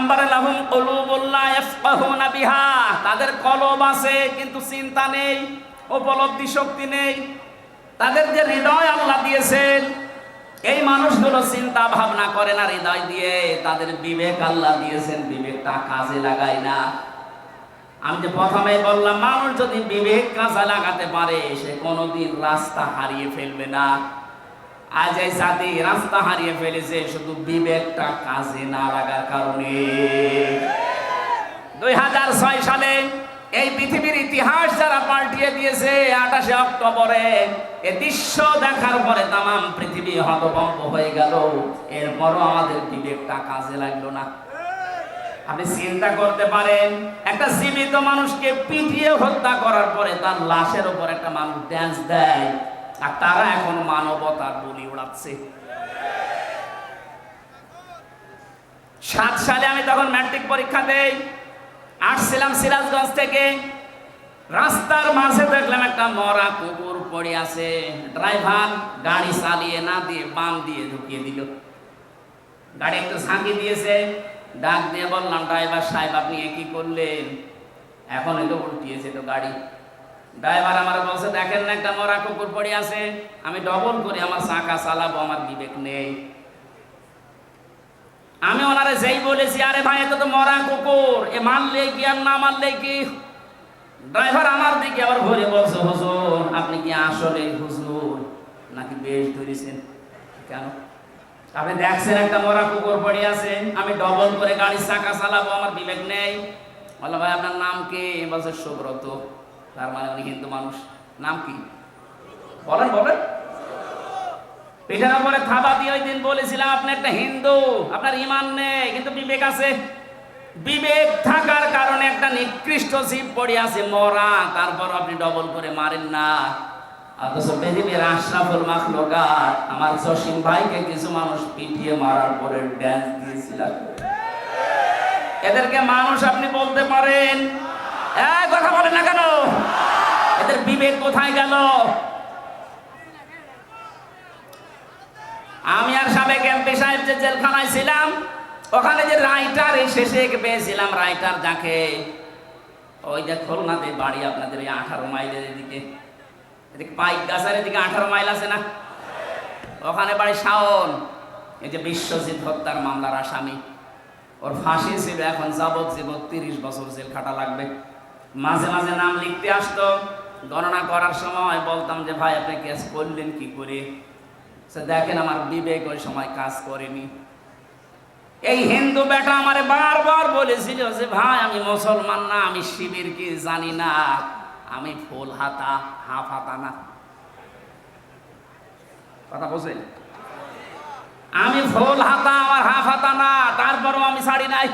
নাম্বারে লাহুম কলুবুল্লাহ ইয়াফকাহুনা বিহা। তাদের কলব আছে, কিন্তু চিন্তা নেই, উপলব্ধি শক্তি নেই। তাদের যে হৃদয় আল্লাহ দিয়েছেন, এই মানুষগুলো চিন্তা ভাবনা করে না হৃদয় দিয়ে। তাদের বিবেক আল্লাহ দিয়েছেন, বিবেকটা কাজে লাগায় না। আমি যে প্রথমে বললাম, মানুষ যদি বিবেক কাজে লাগাতে পারে, সে কোনোদিন রাস্তা হারিয়ে ফেলবে না। আজ এই জাতি রাস্তা হারিয়ে ফেলেছে, শুধু বিবেকটা কাজে না লাগার কারণে। দুই হাজার ছয় সালে এই পৃথিবীর ইতিহাস যারা পাল্টিয়ে দিয়েছে, আঠাশে অক্টোবরে এ দৃশ্য দেখার পরে তামাম পৃথিবী হতভম্ব হয়ে গেল। এরপরও আমাদের বিবেকটা কাজে লাগল না। আপনি চিন্তা করতে পারেন, একটা জীবিত মানুষকে পিটিয়ে হত্যা করার পরে তার লাশের উপর একটা মানুষ ড্যান্স দেয়। আর তারা এখন মানবতার বলি উড়াচ্ছে সাত সালে আমি তখন ম্যাট্রিক পরীক্ষা দেই, আসছিলাম সিরাজগঞ্জ থেকে। রাস্তার মাঝে দেখলাম একটা মরা কুকুর পড়ে আছে। ড্রাইভার গাড়ি চালিয়ে না দিয়ে বাম দিয়ে ঢুকিয়ে দিল। গাড়ি একটু ঝাঁকি দিয়েছে, ডাক দিয়ে বললাম, ড্রাইভার সাহেব, আপনি কি করলেন? এখন তো উল্টিয়েছে তো গাড়ি। ড্রাইভার আমার বলছে, দেখেন না একটা মরা কুকুর পড়ে আছে, আমি ডবল করে আমার চাকা চালাবো, আমার বিবেক নেই। আমি ওনারে যেই বলেছি, আরে ভাই এটা তো মরা কুকুর, এ মারলে কি আর না মারলে কি? ড্রাইভার আমার দিকে আবার ঘুরে বলছে, হুজুর, আপনি কি আসলে হুজুর নাকি বেশ ধরেছেন? কেন? আপনি দেখছেন একটা মরা কুকুর পড়ে আছে, আমি ডবল করে গাড়ির চাকা চালাবো, আমার বিবেক নেই। বলো, ভাই, আপনার নাম কি? বলছে, সুব্রত। তার মানে উনি হিন্দু মানুষ। নাম কি? বলেন বলেন। থাবা দিয়ে ওই দিন বলেছিলাম, আপনি একটা হিন্দু, আপনার ইমান নেই, কিন্তু বিবেক আছে। বিবেক থাকার কারণে একটা নিকৃষ্ট জীব পড়ে আছে, মরা। তারপর আপনি ডবল করে মারেন না। অথচ পৃথিবীর আশরাফুল আমার ভাইকে কিছু মানুষ পিটিয়ে মারার পরে ড্যান্স এদেরকে মানুষ আপনি বলতে পারেন। এই কথা বলেন না কেন? এদের বিবেক কোথায় গেল? আমি আর সাবেক এমপি সাহেব যে জেলখানায় ছিলাম, ওখানে যে রাইটার এই শেষে পেয়েছিলাম রাইটার যাকে। ওই যে খুলনাতে বাড়ি আপনাদের ওই আঠারো মাইলের এদিকে। এদিকে পাইক গাছার এদিকে আঠারো মাইল আছে না? ওখানে বাড়ি শাওন, এই যে বিশ্বজিৎ হত্যার মামলার আসামি। ওর ফাঁসি ছিল, এখন যাবজ্জীবন তিরিশ বছর জেল খাটা লাগবে। মাঝে মাঝে নাম লিখতে আসতো। গণনা করার সময় বলতাম যে, ভাই, আপনি কেস করলেন কি করে? সে দেখেন আমার বিবেক ওই সময় কাজ করেনি। এই হিন্দু বেটা আমারে বারবার বলেছিল যে, ভাই, আমি মুসলমান না, আমি শিবির কি জানি না, আমি ফুল হাতা, হাফ হাতা না। কথা বলছেন? আমি ফুল হাতা, আমার হাফ হাতা না, তারপরও আমি ছাড়ি নাই।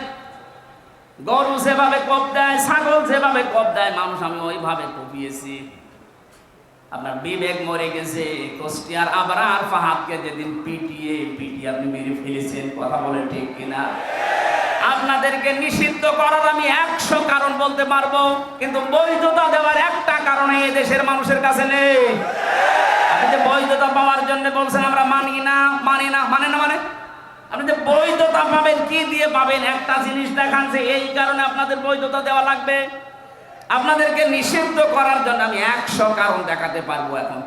গরু যেভাবে কপ দেয়, ছাগল যেভাবে কপ দেয়, মানুষ আমি ওইভাবে কপিয়েছি। আপনার বিবেক মরে গেছে কোষ্টিয়ার আবার আর ফাহাদকে যেদিন পিটিয়ে পিটিয়ে আপনি মেরে ফেলেছেন, কথা বলে ঠিক কিনা? আপনাদেরকে নিষিদ্ধ করার আমি একশো কারণ বলতে পারব, কিন্তু বৈধতা দেওয়ার একটা কারণে এই দেশের মানুষের কাছে নেই। আপনি যে বৈধতা পাওয়ার জন্য বলছেন, আমরা মানি না মানি না মানে না মানে? আপনি বৈধতা পাবেন, কি দিয়ে পাবেন? একটা জিনিস দেখান যে এই কারণে আপনাদের বৈধতা দেওয়া লাগবে। আপনাদেরকে নিষিদ্ধ করার জন্য আমি একশো কারণ দেখাতে পারব এখন।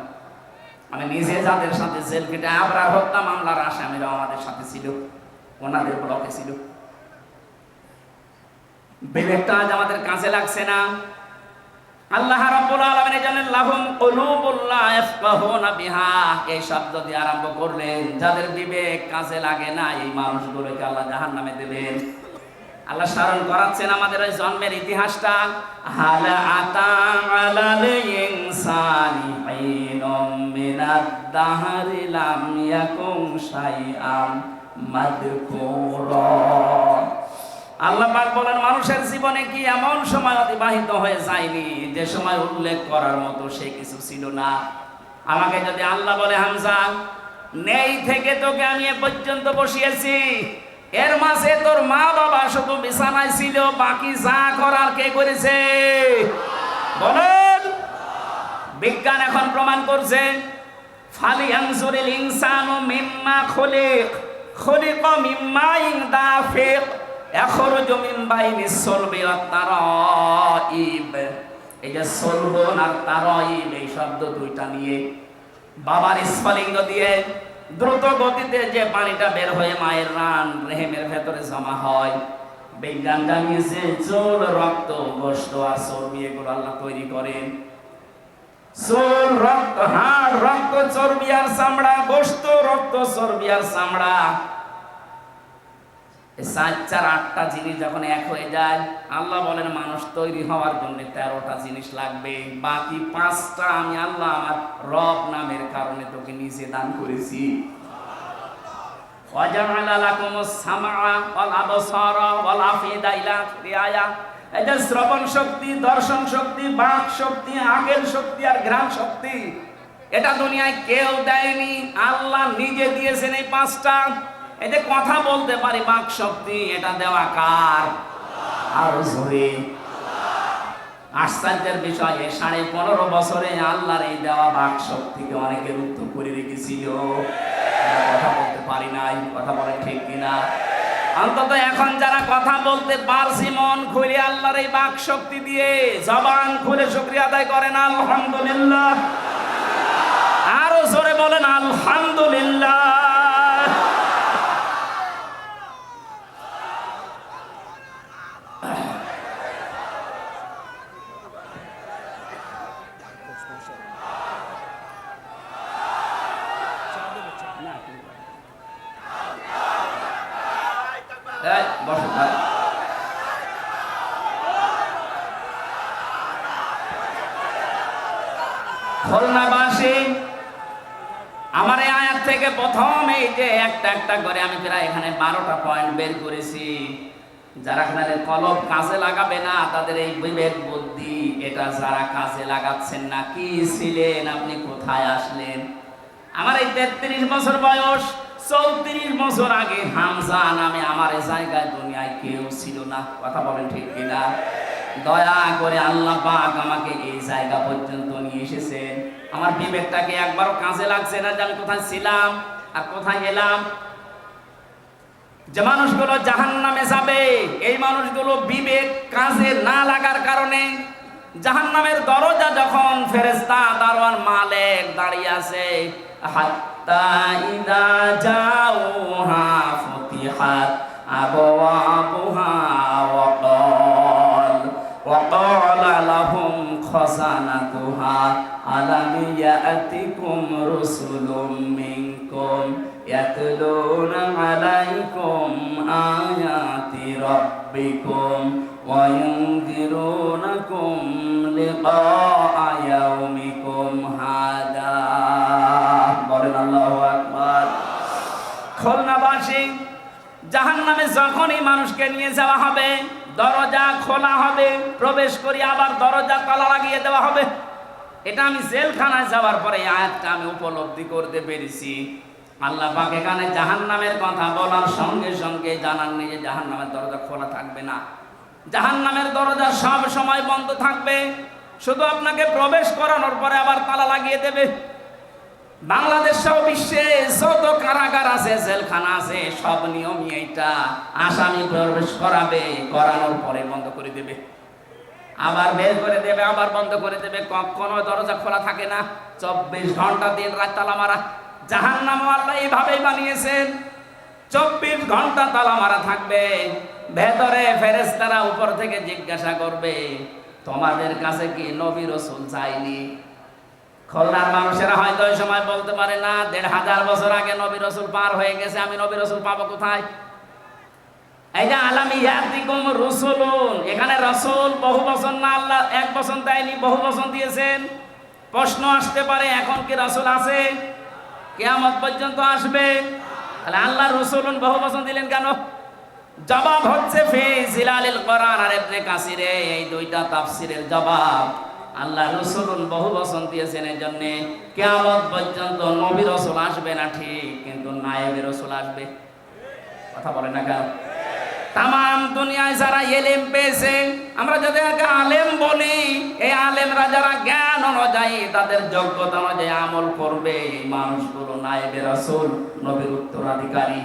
আমি নিজে যাদের সাথে জেল কেটে আমরা হত্যা মামলার আসামিরা আমাদের সাথে ছিল, ওনাদের ব্লকে ছিল। বিবেকটা আজ আমাদের কাছে লাগছে না। আল্লাহ রাব্বুল আলামিন জানেন, লাহুম বিহা। এই শব্দ দিয়ে আরম্ভ করলেন, যাদের বিবেক কাজে লাগে না, এই মানুষগুলোকে আল্লাহ জাহান্নামে দেবেন। আল্লাহ স্মরণ করাচ্ছেন আমাদের ওই জন্মের ইতিহাসটা। আতা আলাল ইনসানি মিনাদ দাহরি লাম ইয়াকুম শাইআম মাদকুরা। আল্লাহ পাক বলেন, মানুষের জীবনে কি এমন সময় অতিবাহিত হয়ে যায়নি? যে সময় উল্লেখ করার মতো সে কিছু ছিল না। আমাকে যদি আল্লাহ বলে, হামজা, নেই থেকে তোকে আমি এ পর্যন্ত বসিয়েছি। এর মাঝে তোর মা বাবা শুধু বিছানায় ছিল, বাকি যা করার কে করেছে? বলেন, বিজ্ঞান এখন প্রমাণ করছে ফালি আনসুরিল ইনসানু মিম্মা খলিক খলিক মিম্মা ইনদাফিক এখন জমিন বাইনি সলবে এই যে এই শব্দ দুইটা নিয়ে। বাবার দিয়ে দ্রুত গতিতে যে পানিটা বের হয়ে মায়ের রান রেহেমের ভেতরে জমা হয়। বিজ্ঞান জানিয়েছে চোল রক্ত গোস্ত আর চর্বি এগুলো আল্লাহ তৈরি করেন। চোল রক্ত, হাড়, রক্ত, চর্বি আর চামড়া গোস্ত রক্ত, চর্বি আর চামড়া। চার চার, আটটা জিনিস যখন এক হয়ে যায়, আল্লাহ বলেন, মানুষ তৈরি হওয়ার জন্য তেরোটা জিনিস লাগবে। বাকি পাঁচটা আমি আল্লাহ আমার রব নামের কারণে তোকে নিজে দান করেছি। এটা শ্রবণ শক্তি, দর্শন শক্তি, বাক শক্তি, আগের শক্তি আর ঘ্রাণ শক্তি, এটা দুনিয়ায় কেউ দেয়নি। আল্লাহ নিজে দিয়েছেন এই পাঁচটা। যে কথা বলতে পারি, বাক শক্তি, এটা দেওয়া কার? আর জোরে। আশ্চর্যের বিষয় সাড়ে পনেরো বছরে আল্লাহর এই দেওয়া বাক শক্তিকে অনেকে রুদ্ধ করে রেখেছিল। কথা বলতে পারি নাই, কথা বলে ঠিক কিনা? অন্তত এখন যারা কথা বলতে পারছি, মন খুলে আল্লাহর এই বাক শক্তি দিয়ে জবান খুলে শুক্রিয়া আদায় করেন, আলহামদুলিল্লাহ। আরও জোরে বলেন, আলহামদুলিল্লাহ এই, বসো ভাই। খুলনাবাসী, আমার এই আয়াত থেকে প্রথম এই যে একটা একটা করে আমি প্রায় এখানে বারোটা পয়েন্ট বের করেছি। যারা এখানে কলম কাজে লাগাবে না, তাদের এই বিবেক বুদ্ধি, এটা যারা কাজে লাগাচ্ছেন না, কি ছিলেন, আপনি কোথায় আসলেন? আমার এই তেত্রিশ বছর বয়স, চৌত্রিশ বছর আগে হামজা নামে আমার জায়গায় দুনিয়ায় কেউ ছিল না। কথা বলেন ঠিক কিনা? দয়া করে আল্লাহ পাক আমাকে এই জায়গা পর্যন্ত নিয়ে এসেছেন। আমার বিবেকটাকে একবারও কাজে লাগছে না যে আমি কোথায় ছিলাম আর কোথায় এলাম। যে মানুষগুলো জাহান নামে যাবে, এই মানুষগুলো বিবেক কাজে না লাগার কারণে জাহান নামের দরজা যখন ফেরেস্তা দারোয়ান মালেক দাঁড়িয়ে আছে, হাত্তা ইদা জাউহা ফুতিহাত আবওয়াবুহা لهم خزنتها ألم يأتكم رسل منكم يتلون عليكم آيات ربكم وينذرونكم لقاء يومكم هذا বলেন আল্লাহু আকবার খুলনাবাসী জাহান নামে যখনই মানুষকে নিয়ে যাওয়া হবে দরজা খোলা হবে, প্রবেশ করি, আবার দরজা তালা লাগিয়ে দেওয়া হবে। এটা আমি জেলখানায় যাওয়ার পরে আয়াতটা আমি উপলব্ধি করতে পেরেছি। আল্লাহ পাক এখানে জাহান নামের কথা বলার সঙ্গে সঙ্গে জানান যে জাহান নামের দরজা খোলা থাকবে না। জাহান নামের দরজা সব সময় বন্ধ থাকবে। শুধু আপনাকে প্রবেশ করানোর পরে আবার তালা লাগিয়ে দেবে। বাংলাদেশ সহ বিশ্বে যত কারাগার আছে, জেলখানা আছে, সব নিয়মই এইটা। আসামি প্রবেশ করাবে, করানোর পরে বন্ধ করে দেবে। আবার বের করে দেবে, আবার বন্ধ করে দেবে। কখনো দরজা খোলা থাকে না। চব্বিশ ঘণ্টা দিন রাত তালা মারা। জাহান নাম আল্লাহ এইভাবেই বানিয়েছেন। চব্বিশ ঘণ্টা তালা মারা থাকবে। ভেতরে ফেরেস্তারা উপর থেকে জিজ্ঞাসা করবে, তোমাদের কাছে কি নবী রসুল চাইনি? খুলনার মানুষেরা হয়তো ওই সময় বলতে পারে, না, দেড় হাজার বছর আগে নবী রসুল পার হয়ে গেছে, আমি নবী রসুল পাবো কোথায়? এই যে, আলামি ইয়াতিকুম রসুলুন এখানে রসুল বহু বছর না, আল্লাহ এক বছর দেয়নি, বহু বছর দিয়েছেন। প্রশ্ন আসতে পারে, এখন কি রসুল আছে? কেয়ামত পর্যন্ত আসবে? তাহলে আল্লাহ রসুলুন বহু বছর দিলেন কেন? জবাব হচ্ছে, ফি জিলালিল কোরআন আর ইবনে কাসিরে এই দুইটা তাফসিরের জবাব। আল্লাহ রসুল বহু বসন দিয়েছেন এই জন্য কেয়ামত পর্যন্ত নবী রসুল আসবে না ঠিক, কিন্তু নায়েবের রসুল আসবে। কথা বলে না কেন? তাম দুনিয়ায় যারা এলেম পেয়েছে, আমরা যাদেরকে আলেম বলি, এই আলেমরা যারা জ্ঞান অনুযায়ী, তাদের যোগ্যতা অনুযায়ী আমল করবে, এই মানুষগুলো নায়েবের রসুল, নবীর উত্তরাধিকারী।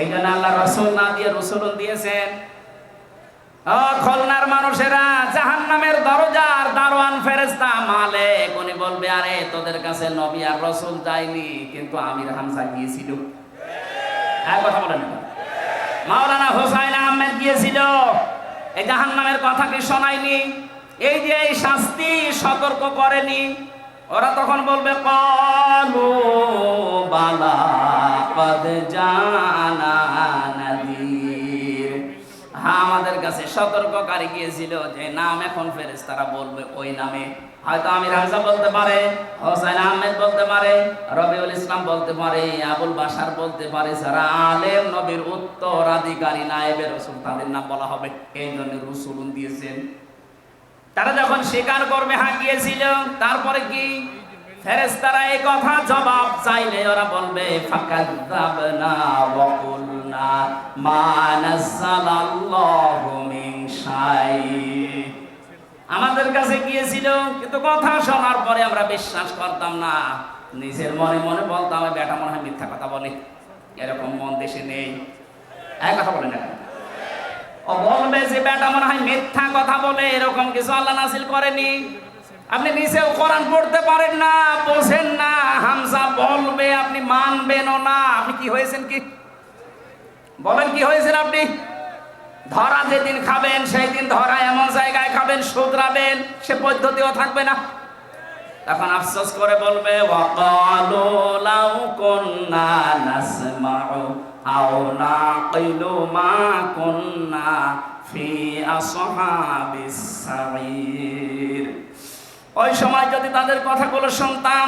এই জন্য আল্লাহ রসুল না দিয়ে রসুল দিয়েছেন। খুলনার মানুষেরা, জাহান্নামের দরজার দারোয়ান ফেরেস্তা মালিক, উনি বলবে, আরে, তোদের কাছে নবী আর রসুল যায়নি, কিন্তু আমির হামজা গিয়েছিল। এক কথা বলেন। মাওলানা হোসাইন আহমেদ গিয়েছিল। এই জাহান্নামের কথা কি শোনায়নি? এই যে এই শাস্তি সতর্ক করেনি, ওরা তখন বলবে, কলু বালা পদ জানা হ্যাঁ আমাদের কাছে সতর্ককারী গিয়েছিল যে নাম এখন ফেরেস তারা বলবে ওই নামে। হয়তো আমির হামজা বলতে পারে, হোসেন আহমেদ বলতে পারে, রবিউল ইসলাম বলতে পারে, আবুল বাসার বলতে পারে, যারা আলেম, নবীর উত্তরাধিকারী, নায়েবের রসুল, তাদের নাম বলা হবে। এই জন্য রসুলুন দিয়েছেন। তারা যখন স্বীকার করবে হ্যাঁ গিয়েছিল, তারপরে কি? ফেরেশতারা এই কথা জবাব চাইলে ওরা বলবে ফাকাযাবনা ওয়া কুলনা আমাদের কাছে গিয়েছিল, কিন্তু কথা শোনার পরে আমরা বিশ্বাস করতাম না। নিজের মনে মনে বলতাম, "ওই বেটা মনে হয় মিথ্যা কথা বলে। এরকম মন দেশে নেই। এক কথা বলে না ও বলবে যে, বেটা মনে হয় মিথ্যা কথা বলে, এরকম কিছু আল্লাহ নাসিল করেনি। আপনি নিচেও কোরআন পড়তে পারেন না, বোঝেন না। হামজা বলবে, আপনি মানবেনও না। আপনি কি হয়েছেন কি? বলেন কি হয়েছেন আপনি? ধরা যেদিন খাবেন সেই দিন ধরা এমন জায়গায় খাবেন, শুধরাবেন, সে পদ্ধতিও থাকবে না। তখন আফসোস করে বলবে, ওয়াকালু লাউ কুন্না নাসমাউ আও নাকিলু মা কুন্না ফি আসহাবিস সাঈর ওই সময় যদি তাদের কথাগুলো শুনতাম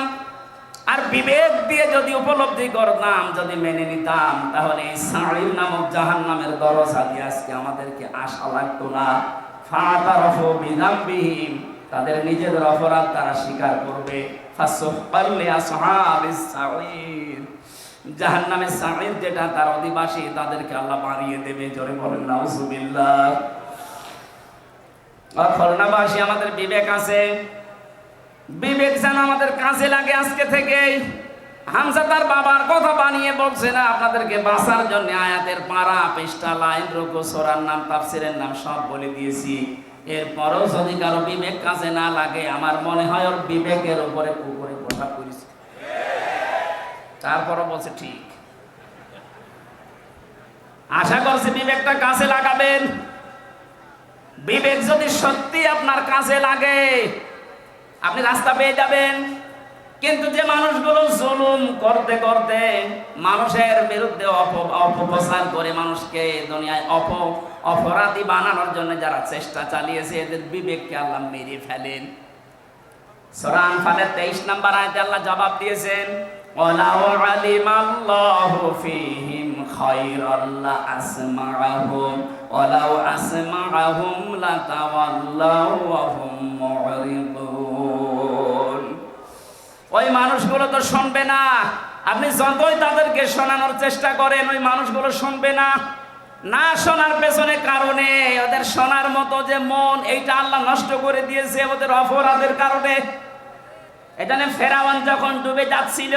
আর বিবেক দিয়ে যদি উপলব্ধি করতাম, যদি মেনে নিতাম, তাহলে এই সাঈর নামক জাহান্নামের দরজা দিয়ে আজকে আমাদেরকে আশা লাগতো না। ফাতারফু বিযামবিহিম তাদের নিজেদের অপরাধ তারা স্বীকার করবে। আসহাবিস সাঈর যেটা, তার অধিবাসী তাদেরকে আল্লাহ মারিয়ে দেবে, জোরে বলেন খুলনাবাসী আমাদের বিবেক আছে। বিবেক যেন আমাদের কাজে লাগে আজকে থেকেই। হামজা তার বাবার কথা বানিয়ে বলছে না, আপনাদেরকে বাঁচার জন্য আয়াতের পাড়া, পৃষ্ঠা, লাইন, রুকু, সোরার নাম, তাফসিরের নাম সব বলে দিয়েছি। এরপরও যদি কারও বিবেক কাজে না লাগে, আমার মনে হয় ওর বিবেকের উপরে পুকুরে প্রভাব করেছে তারপরও বলছে ঠিক। আশা করছি বিবেকটা কাজে লাগাবেন। বিবেক যদি সত্যি আপনার কাজে লাগে আপনি রাস্তা পেয়ে যাবেন। কিন্তু যে মানুষগুলো জুলুম করতে করতে মানুষের বিরুদ্ধে অপপ্রচার করে মানুষকে দুনিয়ায় অপ, অপরাধী বানানোর জন্য যারা চেষ্টা চালিয়েছে, এদের বিবেককে আল্লাহ মেরে ফেলেন। সরান ফালের তেইশ নাম্বার আয়তে আল্লাহ জবাব দিয়েছেন ওলাউ মুরিদুন ওই মানুষগুলো তো শুনবে না। আপনি যতই তাদেরকে শোনানোর চেষ্টা করেন, ওই মানুষগুলো শুনবে না। না শোনার পেছনে কারণে ওদের শোনার মতো যে মন, এইটা আল্লাহ নষ্ট করে দিয়েছে ওদের অপরাধের কারণে। এখানে ফেরাওয়ান যখন ডুবে যাচ্ছিল,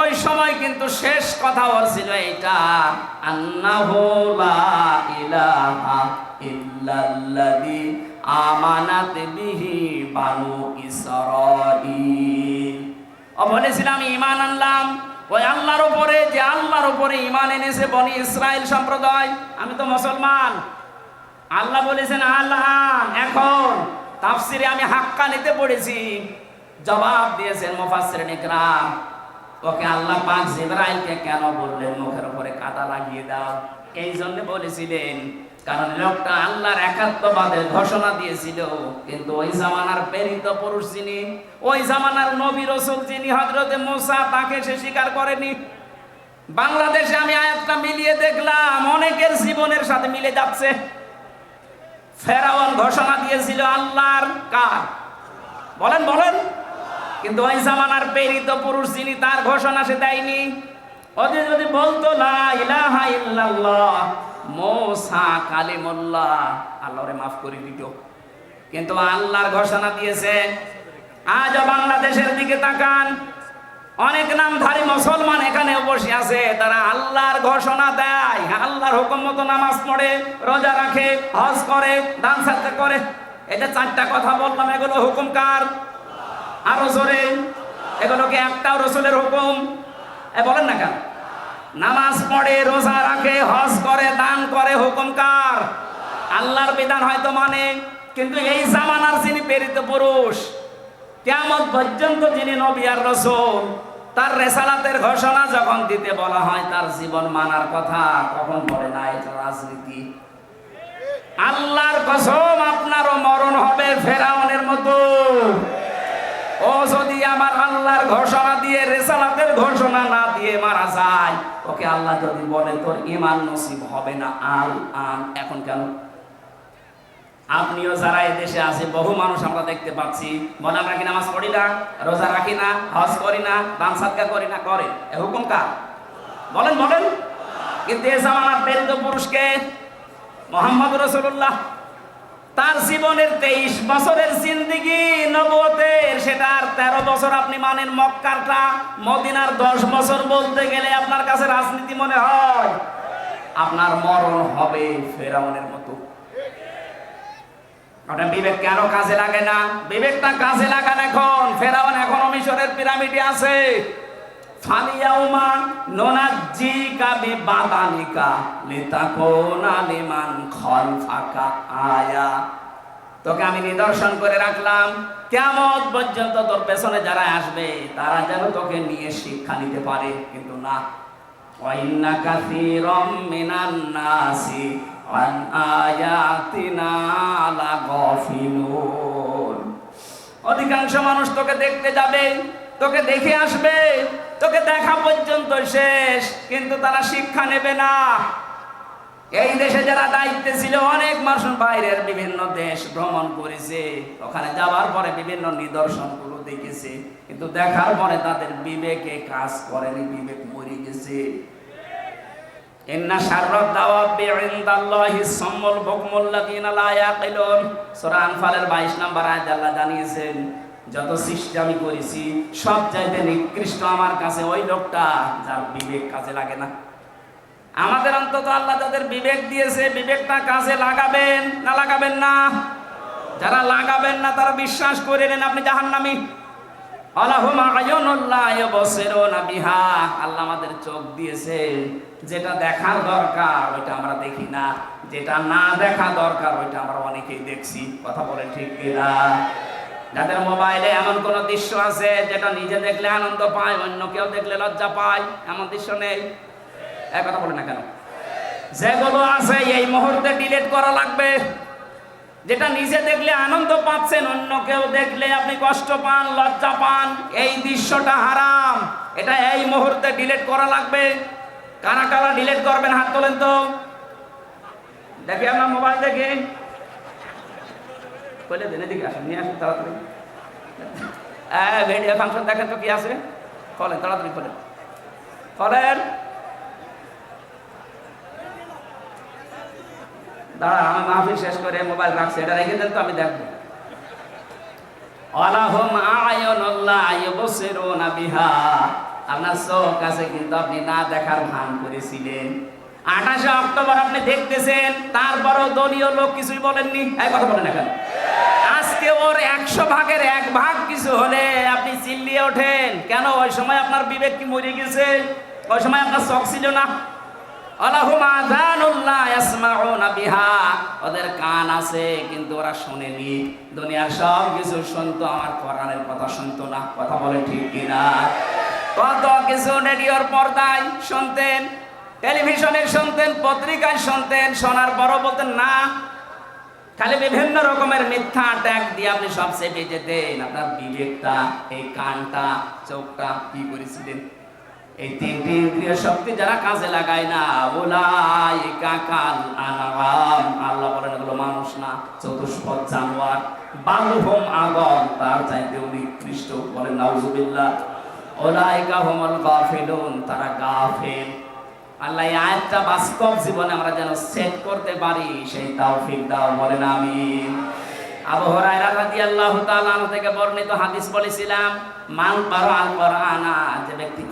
ওই সময় কিন্তু শেষ কথা ওর ছিল এইটা, আন্নাহু লা ইলাহা ইল্লাল্লাযী আমানাত বিহি বানু ইসরাঈল। ও বলেছিলাম, ঈমান আনলাম। ওই আল্লাহর উপরে, যে আল্লাহর উপরে ঈমান এনেছে বনি ইসরাইল সম্প্রদায়, আমি তো মুসলমান। আল্লাহ বলেছেন, আল্লাহ, এখন তাফসিরে আমি হাক্কা নিতে পড়েছি। জবাব দিয়েছেন মুফাসসিরিন ইকরাম। ওকে আল্লাহ পাক জিবরাইলকে কেন বললেন? মুখের উপরে কাদা লাগিয়ে দাও। এই জন্য বলেছিলেন কারণ লোকটা আল্লাহর একাত্মবাদের ঘোষণা দিয়েছিল, কিন্তু ওই জামানার প্রেরিত পুরুষ যিনি, ওই জামানার নবী রসুল যিনি হজরতে মোসা, তাকে সে স্বীকার করেনি। বাংলাদেশে আমি আয়াতটা মিলিয়ে দেখলাম, অনেকের জীবনের সাথে মিলে যাচ্ছে। ফেরাওয়ান ঘোষণা দিয়েছিল, আল্লাহর কার? বলেন বলেন। কিন্তু ওই জামানার প্রেরিত পুরুষ যিনি, তার ঘোষণা সে দেয়নি। ওদের যদি বলতো, লা ইলাহা ইল্লাল্লাহ মোসা কালিমুল্লাহ। আল্লাহরে মাফ করে দিত কিন্তু আল্লাহর ঘোষণা দিয়েছে, আজও বাংলাদেশের দিকে তাকান। অনেক নামধারী মুসলমান এখানে বসে আছে, তারা আল্লাহর ঘোষণা দেয়। আল্লাহর হুকুম মতো নামাজ পড়ে, রোজা রাখে, হজ করে, দান সাথে করে। এটা চারটা কথা বললাম, এগুলো হুকুম কার? আরও জোরে। এগুলো কি একটাও রসুলের হুকুম? এ বলেন না কেন? নামাজ পড়ে, রোজা রাখে, হজ করে, দান করে, হুকুম কার? আল্লাহর বিধান হয়তো মানে কিন্তু এই জামানার যিনি প্রেরিত পুরুষ কেমন পর্যন্ত যিনি নবী আর রসুল, তার রেসালাতের ঘোষণা যখন দিতে বলা হয়, তার জীবন মানার কথা কখন বলে না, এটা রাজনীতি। আল্লাহর কসম, আপনারও মরণ হবে ফেরাউনের মতো ও যদি আমার আল্লাহর ঘোষণা দিয়ে, রেসালাতের ঘোষণা না দিয়ে মারা যায়। ওকে আল্লাহ যদি বলে, তোর ইমান নসিব হবে না, আল, আন। এখন কেন? আপনিও যারা দেশে আছে, বহু মানুষ আমরা দেখতে পাচ্ছি। বলে আমরা কি নামাজ পড়ি না, রোজা রাখি না, হজ করি না, দান সাদকা করি না, করে। হুকুম কার? বলেন বলেন। কিন্তু এ জামানার প্রেরিত পুরুষকে মোহাম্মদ রসুল্লাহ তার জীবনের তেইশ বছরের জিন্দিগি নবতের সেটার তেরো বছর আপনি মানেন মক্কারটা, মদিনার দশ বছর বলতে গেলে আপনার কাছে রাজনীতি মনে হয়? আপনার মরণ হবে ফেরাউনের মতো। আপনার বিবেক কেন কাজে লাগে না? বিবেকটা কাজে লাগান এখন। ফেরাউন এখনও মিশরের পিরামিডে আছে। ফালিয়াউমা নোনাজ্জিকা বিবাদানিকা লিতাকুনা লিমান খলফাকা আয়া। তোকে আমি নিদর্শন করে রাখলাম। কেমন পর্যন্ত তোর পেছনে যারা আসবে, তারা যেন তোকে নিয়ে শিক্ষা নিতে পারে। কিন্তু না। অধিকাংশ মানুষ তোকে দেখতে যাবে। তোকে দেখে আসবে, তোকে দেখা পর্যন্ত শেষ, কিন্তু তারা শিক্ষা নেবে না। এই দেশে যারা দায়িত্বে ছিল, অনেক মানুষ বাইরের বিভিন্ন দেশ ভ্রমণ করেছে, ওখানে যাওয়ার পরে বিভিন্ন নিদর্শনগুলো দেখেছে, কিন্তু দেখার পরে তাদের বিবেকে কাজ করেনি, বিবেক মরে গেছে। ইন্না শাররাদ দাওয়াবি ইনদাল্লাহি সাম্মুল বুকমুল্লাযিনা লা ইয়াকিলুন। সূরা আনফালের 22 নম্বর আয়াতে আল্লাহ জানিয়েছেন যত সৃষ্টি আমি করেছি, সব চাইতে নিকৃষ্ট আমার কাছে ওই লোকটা, যার বিবেক কাজে লাগে না। আমাদের অন্তত আল্লাহ যাদের বিবেক দিয়েছে, বিবেকটা কাজে লাগাবেন না লাগাবেন না? যারা লাগাবেন না, তারা বিশ্বাস করে নেন, আপনি ইবসিরুনা বিহা। আল্লাহ আমাদের চোখ দিয়েছে, যেটা দেখার দরকার, ওইটা আমরা দেখি না। যেটা না দেখা দরকার, ওইটা আমরা অনেকেই দেখছি। কথা বলে ঠিক কিনা? যাদের মোবাইলে এমন কোন দৃশ্য আছে যেটা নিজে দেখলে আনন্দ পায়, অন্য কেউ দেখলে লজ্জা পায়? এমন দৃশ্য নেই? এক কথা বলে না কেন? যেগুলো আছে, এই মুহূর্তে ডিলিট করা লাগবে। যেটা নিজে দেখলে আনন্দ পাচ্ছেন, অন্য কেউ দেখলে আপনি কষ্ট পান, লজ্জা পান, এই দৃশ্যটা হারাম। এটা এই মুহূর্তে ডিলিট করা লাগবে। কারা কারা ডিলিট করবেন, হাত তোলেন তো। দেখি আপনার মোবাইল দেখে। কইলে দিনে দিকে আসেন, নিয়ে আসুন, তাড়াতাড়ি। হ্যাঁ ভিডিও ফাংশন দেখেন তো কি আছে? কলেন, তাড়াতাড়ি করেন। করেন দাঁড়া আমি মাহফিল শেষ করে মোবাইল রাখছি, এটা রেখে দেন তো, আমি দেখব। অলাহম বিহা। আপনার চোখ আছে কিন্তু আপনি না দেখার ভান করেছিলেন। আঠাশে অক্টোবর আপনি দেখতেছেন, তারপরও দলীয় লোক কিছুই বলেননি। এই কথা বলেন এখন আজকে ওর একশো ভাগের এক ভাগ কিছু হলে আপনি চিল্লিয়ে ওঠেন। কেন? ওই সময় আপনার বিবেক কি মরে গেছে? ওই সময় আপনার চোখ ছিল না? ওদের কান আছে, কিন্তু ওরা শোনেনি। দুনিয়ার সব কিছু শুনতো, আমার কোরআনের কথা শুনতো না। কথা বলে ঠিক কিনা? কত কিছু রেডিওর পর্দায় শুনতেন, টেলিভিশনে শুনতেন, পত্রিকায় শুনতেন, শোনার পরও বলতেন, না খালি বিভিন্ন রকমের মিথ্যা ট্যাগ দিয়ে আপনি সব চেপে যেতেন। আপনার বিবেকটা, এই কানটা, চোখটা কি করেছিলেন? এই তিনটি ইন্দ্রিয় শক্তি যারা কাজে লাগায় না ওলাই কাকাল আনাম আল্লাহ বলেন, এগুলো মানুষ না, চতুষ্পদ জানোয়ার। বালুহম আগম, তার চাইতে নিকৃষ্ট বলেন, নাউজুবিল্লাহ। ওলাই কাহমল গাফিলুন, তারা গাফিল। আল্লাহ আয়াতটা বাস্তব জীবনে আমরা যেন সেট করতে পারি, সেই তৌফিক দাও, বলেন আমিন। আবু হুরায়রা রাদিয়াল্লাহু তাআলা থেকে বর্ণিত হাদিস বলেছিলাম, মান পারা আল কোরআন যে ব্যক্তি